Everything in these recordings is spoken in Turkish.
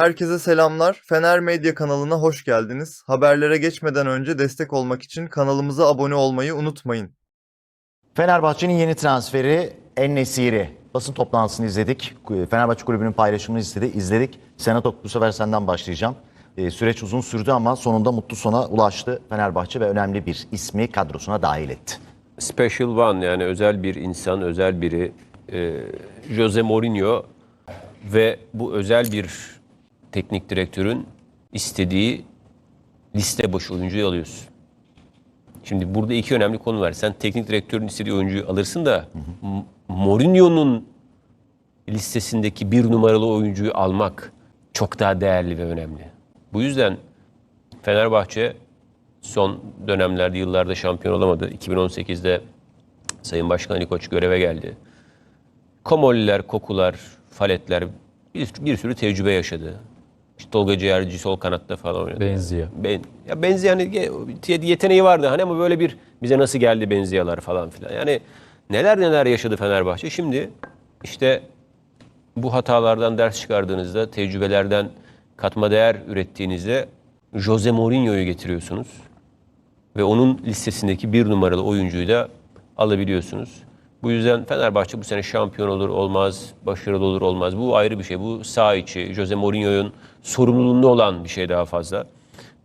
Herkese selamlar. Fener Medya kanalına hoş geldiniz. Haberlere geçmeden önce destek olmak için kanalımıza abone olmayı unutmayın. Fenerbahçe'nin yeni transferi En-Nesyri. Basın toplantısını izledik. Fenerbahçe Kulübü'nün paylaşımını istedi. izledik. Senato bu sefer senden başlayacağım. Ee, süreç uzun sürdü ama sonunda mutlu sona ulaştı Fenerbahçe ve önemli bir ismi kadrosuna dahil etti. Special one yani özel bir insan, özel biri. Ee, Jose Mourinho ve bu özel bir teknik direktörün istediği liste başı oyuncuyu alıyorsun. Şimdi burada iki önemli konu var. Sen teknik direktörün istediği oyuncuyu alırsın da Mourinho'nun listesindeki bir numaralı oyuncuyu almak çok daha değerli ve önemli. Bu yüzden Fenerbahçe son dönemlerde yıllarda şampiyon olamadı. 2018'de Sayın Başkan Ali Koç göreve geldi. Komoliler, Kokular, Faletler bir, bir sürü tecrübe yaşadı. İşte Tolga Ciğerci sol kanatta falan oynadı. Benziyor. Ben, ya benzi yani ye- yeteneği vardı hani ama böyle bir bize nasıl geldi benziyalar falan filan. Yani neler neler yaşadı Fenerbahçe. Şimdi işte bu hatalardan ders çıkardığınızda, tecrübelerden katma değer ürettiğinizde Jose Mourinho'yu getiriyorsunuz. Ve onun listesindeki bir numaralı oyuncuyu da alabiliyorsunuz. Bu yüzden Fenerbahçe bu sene şampiyon olur olmaz, başarılı olur olmaz. Bu ayrı bir şey. Bu sağ içi, Jose Mourinho'nun sorumluluğunda olan bir şey daha fazla.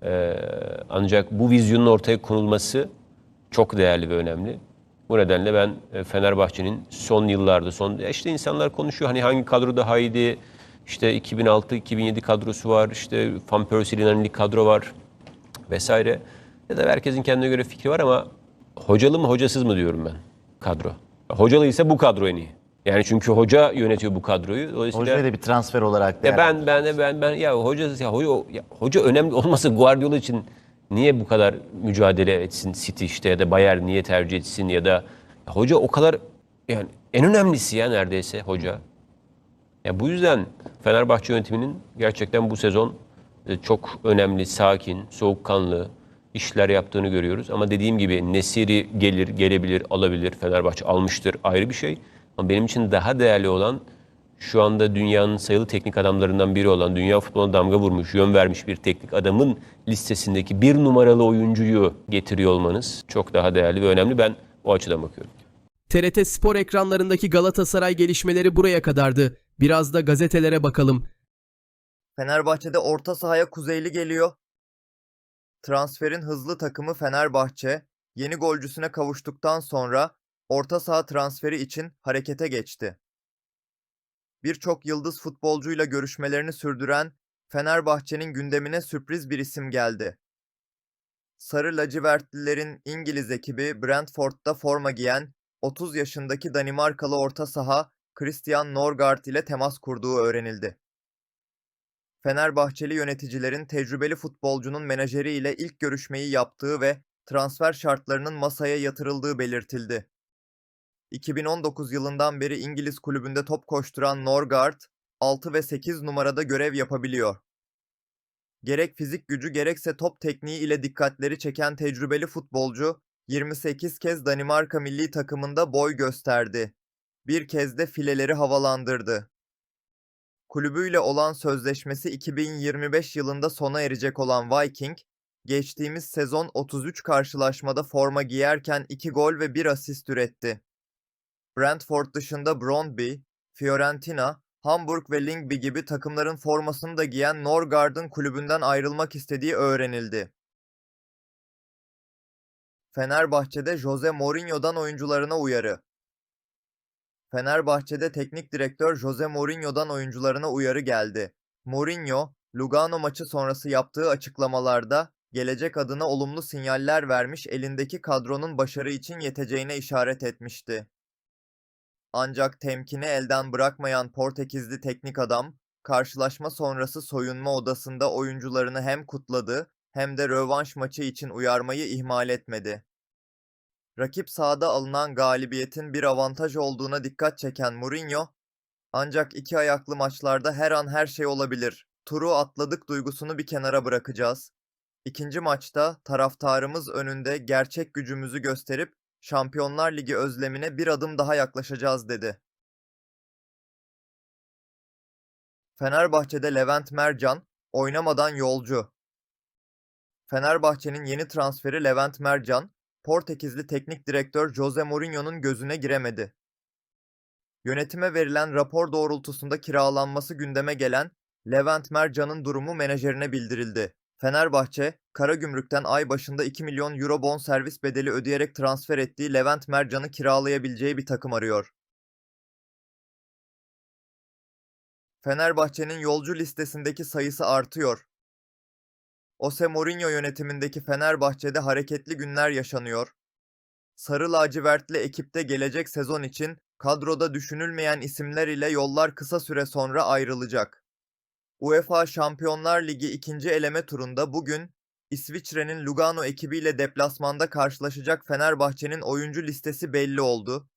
Ee, ancak bu vizyonun ortaya konulması çok değerli ve önemli. Bu nedenle ben e, Fenerbahçe'nin son yıllarda, son işte insanlar konuşuyor hani hangi kadro daha iyiydi, işte 2006-2007 kadrosu var, işte Van Persie'nin hani kadro var vesaire. Ya da herkesin kendine göre fikri var ama hocalı mı hocasız mı diyorum ben kadro. Hocalı ise bu kadro en iyi. Yani çünkü hoca yönetiyor bu kadroyu. Dolayısıyla Hoca'ya da bir transfer olarak ya ben ben de ben ben ya hoca ya hoca ya hoca önemli olmasa Guardiola için niye bu kadar mücadele etsin City işte ya da Bayern niye tercih etsin ya da ya hoca o kadar yani en önemlisi ya neredeyse hoca. Ya bu yüzden Fenerbahçe yönetiminin gerçekten bu sezon e, çok önemli, sakin, soğukkanlı işler yaptığını görüyoruz. Ama dediğim gibi Nesiri gelir, gelebilir, alabilir. Fenerbahçe almıştır ayrı bir şey. Ama benim için daha değerli olan şu anda dünyanın sayılı teknik adamlarından biri olan, dünya futboluna damga vurmuş, yön vermiş bir teknik adamın listesindeki bir numaralı oyuncuyu getiriyor olmanız çok daha değerli ve önemli. Ben o açıdan bakıyorum. TRT spor ekranlarındaki Galatasaray gelişmeleri buraya kadardı. Biraz da gazetelere bakalım. Fenerbahçe'de orta sahaya Kuzeyli geliyor. Transferin hızlı takımı Fenerbahçe, yeni golcüsüne kavuştuktan sonra orta saha transferi için harekete geçti. Birçok yıldız futbolcuyla görüşmelerini sürdüren Fenerbahçe'nin gündemine sürpriz bir isim geldi. Sarı lacivertlilerin İngiliz ekibi Brentford'da forma giyen 30 yaşındaki Danimarkalı orta saha Christian Norgard ile temas kurduğu öğrenildi. Fenerbahçeli yöneticilerin tecrübeli futbolcunun menajeri ile ilk görüşmeyi yaptığı ve transfer şartlarının masaya yatırıldığı belirtildi. 2019 yılından beri İngiliz kulübünde top koşturan Norgard, 6 ve 8 numarada görev yapabiliyor. Gerek fizik gücü gerekse top tekniği ile dikkatleri çeken tecrübeli futbolcu, 28 kez Danimarka milli takımında boy gösterdi. Bir kez de fileleri havalandırdı. Kulübüyle olan sözleşmesi 2025 yılında sona erecek olan Viking, geçtiğimiz sezon 33 karşılaşmada forma giyerken 2 gol ve 1 asist üretti. Brentford dışında Brøndby, Fiorentina, Hamburg ve Lyngby gibi takımların formasını da giyen Norgard'ın kulübünden ayrılmak istediği öğrenildi. Fenerbahçe'de Jose Mourinho'dan oyuncularına uyarı. Fenerbahçe'de teknik direktör Jose Mourinho'dan oyuncularına uyarı geldi. Mourinho, Lugano maçı sonrası yaptığı açıklamalarda gelecek adına olumlu sinyaller vermiş elindeki kadronun başarı için yeteceğine işaret etmişti. Ancak temkini elden bırakmayan Portekizli teknik adam, karşılaşma sonrası soyunma odasında oyuncularını hem kutladı hem de rövanş maçı için uyarmayı ihmal etmedi. Rakip sahada alınan galibiyetin bir avantaj olduğuna dikkat çeken Mourinho, ancak iki ayaklı maçlarda her an her şey olabilir. Turu atladık duygusunu bir kenara bırakacağız. İkinci maçta taraftarımız önünde gerçek gücümüzü gösterip Şampiyonlar Ligi özlemine bir adım daha yaklaşacağız dedi. Fenerbahçe'de Levent Mercan, oynamadan yolcu. Fenerbahçe'nin yeni transferi Levent Mercan, Portekizli teknik direktör Jose Mourinho'nun gözüne giremedi. Yönetime verilen rapor doğrultusunda kiralanması gündeme gelen Levent Mercan'ın durumu menajerine bildirildi. Fenerbahçe, Karagümrük'ten ay başında 2 milyon euro bonservis bedeli ödeyerek transfer ettiği Levent Mercan'ı kiralayabileceği bir takım arıyor. Fenerbahçe'nin yolcu listesindeki sayısı artıyor. Jose Mourinho yönetimindeki Fenerbahçe'de hareketli günler yaşanıyor. Sarı lacivertli ekipte gelecek sezon için kadroda düşünülmeyen isimler ile yollar kısa süre sonra ayrılacak. UEFA Şampiyonlar Ligi ikinci eleme turunda bugün İsviçre'nin Lugano ekibiyle deplasmanda karşılaşacak Fenerbahçe'nin oyuncu listesi belli oldu.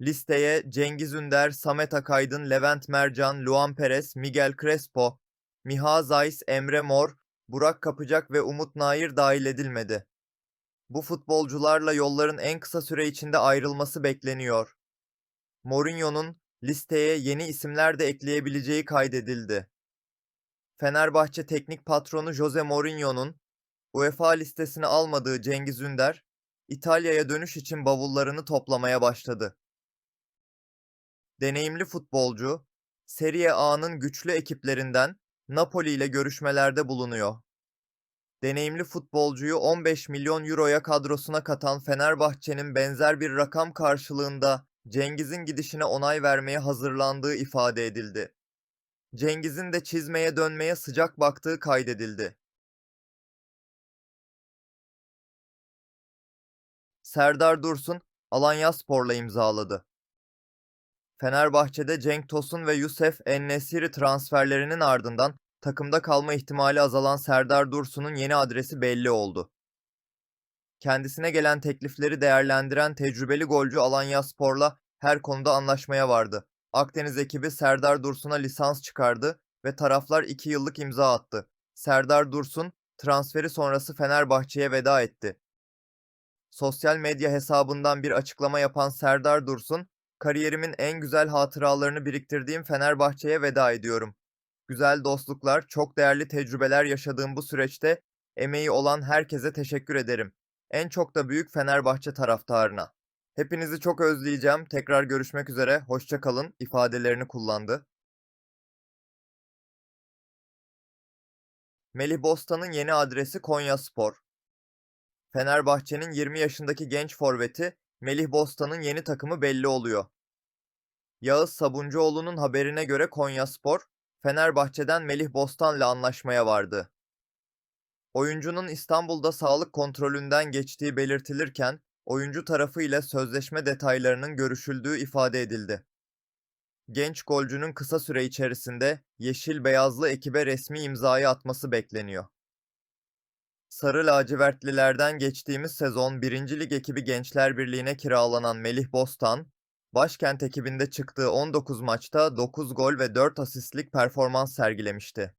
Listeye Cengiz Ünder, Samet Akaydın, Levent Mercan, Luan Perez, Miguel Crespo, Miha Zayis, Emre Mor, Burak Kapacak ve Umut Nair dahil edilmedi. Bu futbolcularla yolların en kısa süre içinde ayrılması bekleniyor. Mourinho'nun listeye yeni isimler de ekleyebileceği kaydedildi. Fenerbahçe teknik patronu Jose Mourinho'nun UEFA listesine almadığı Cengiz Ünder, İtalya'ya dönüş için bavullarını toplamaya başladı. Deneyimli futbolcu, Serie A'nın güçlü ekiplerinden Napoli ile görüşmelerde bulunuyor. Deneyimli futbolcuyu 15 milyon euroya kadrosuna katan Fenerbahçe'nin benzer bir rakam karşılığında Cengiz'in gidişine onay vermeye hazırlandığı ifade edildi. Cengiz'in de çizmeye dönmeye sıcak baktığı kaydedildi. Serdar Dursun, Alanyaspor'la imzaladı. Fenerbahçe'de Cenk Tosun ve Yusuf En-Nesyri transferlerinin ardından takımda kalma ihtimali azalan Serdar Dursun'un yeni adresi belli oldu. Kendisine gelen teklifleri değerlendiren tecrübeli golcü Alanyaspor'la her konuda anlaşmaya vardı. Akdeniz ekibi Serdar Dursun'a lisans çıkardı ve taraflar 2 yıllık imza attı. Serdar Dursun, transferi sonrası Fenerbahçe'ye veda etti. Sosyal medya hesabından bir açıklama yapan Serdar Dursun, kariyerimin en güzel hatıralarını biriktirdiğim Fenerbahçe'ye veda ediyorum. Güzel dostluklar, çok değerli tecrübeler yaşadığım bu süreçte emeği olan herkese teşekkür ederim. En çok da büyük Fenerbahçe taraftarına. Hepinizi çok özleyeceğim. Tekrar görüşmek üzere. Hoşça kalın ifadelerini kullandı. Melih Bostan'ın yeni adresi Konyaspor. Fenerbahçe'nin 20 yaşındaki genç forveti Melih Bostan'ın yeni takımı belli oluyor. Yağız Sabuncuoğlu'nun haberine göre Konyaspor, Fenerbahçe'den Melih Bostan'la anlaşmaya vardı. Oyuncunun İstanbul'da sağlık kontrolünden geçtiği belirtilirken, oyuncu tarafı ile sözleşme detaylarının görüşüldüğü ifade edildi. Genç golcünün kısa süre içerisinde yeşil beyazlı ekibe resmi imzayı atması bekleniyor. Sarı lacivertlilerden geçtiğimiz sezon 1. Lig ekibi Gençler Birliği'ne kiralanan Melih Bostan, başkent ekibinde çıktığı 19 maçta 9 gol ve 4 asistlik performans sergilemişti.